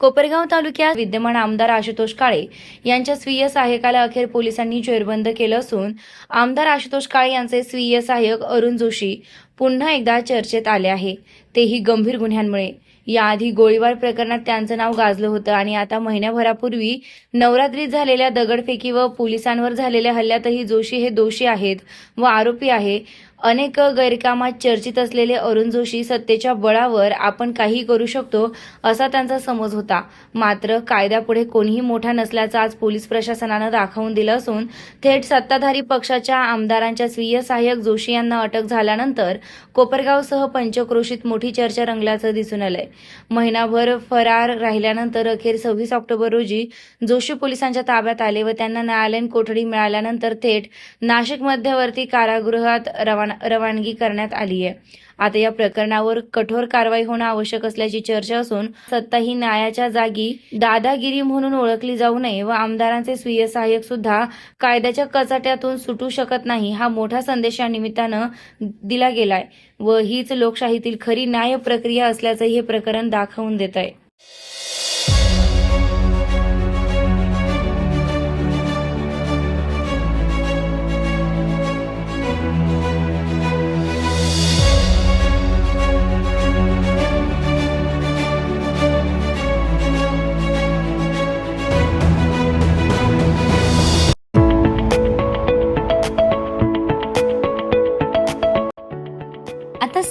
कोपरगाव तालुक्यात विद्यमान आमदार आशुतोष काळे यांच्या स्वीय सहाय्यकाला अखेर पोलिसांनी जेरबंद केलं असून आमदार आशुतोष काळे यांचे स्वीय सहाय्यक अरुण जोशी पुन्हा एकदा चर्चेत आले आहे. तेही गंभीर गुन्ह्यांमुळे. याआधी गोळीबार प्रकरणात त्यांचं नाव गाजलं होतं आणि आता महिन्याभरापूर्वी नवरात्रीत झालेल्या दगडफेकी व पोलिसांवर झालेल्या हल्ल्यातही जोशी हे दोषी आहेत व आरोपी आहे. अनेक गैरकामात चर्चित असलेले अरुण जोशी सत्तेच्या बळावर आपण काही करू शकतो असा त्यांचा समज होता. मात्र कायद्यापुढे कोणीही मोठा नसल्याचं आज पोलीस प्रशासनानं दाखवून दिलं असून थेट सत्ताधारी पक्षाच्या आमदारांच्या स्वीय सहाय्यक जोशी यांना अटक झाल्यानंतर कोपरगावसह पंचक्रोशीत मोठी चर्चा रंगल्याचं दिसून आलंय. महिनाभर फरार राहिल्यानंतर अखेर सव्वीस ऑक्टोबर रोजी जोशी पोलिसांच्या ताब्यात आले व त्यांना न्यायालयीन कोठडी मिळाल्यानंतर थेट नाशिक मध्यवर्ती कारागृहात रवान रवानगी करण्यात आली आहे. आता या प्रकरणावर कठोर कारवाई होणं आवश्यक असल्याची चर्चा असून सत्ता ही न्यायाच्या जागी दादागिरी म्हणून ओळखली जाऊ नये व आमदारांचे स्वीय सहाय्यक सुद्धा कायद्याच्या कचाट्यातून सुटू शकत नाही हा मोठा संदेश या निमित्तानं दिला गेलाय व हीच लोकशाहीतील खरी न्याय प्रक्रिया असल्याचं हे प्रकरण दाखवून देत आहे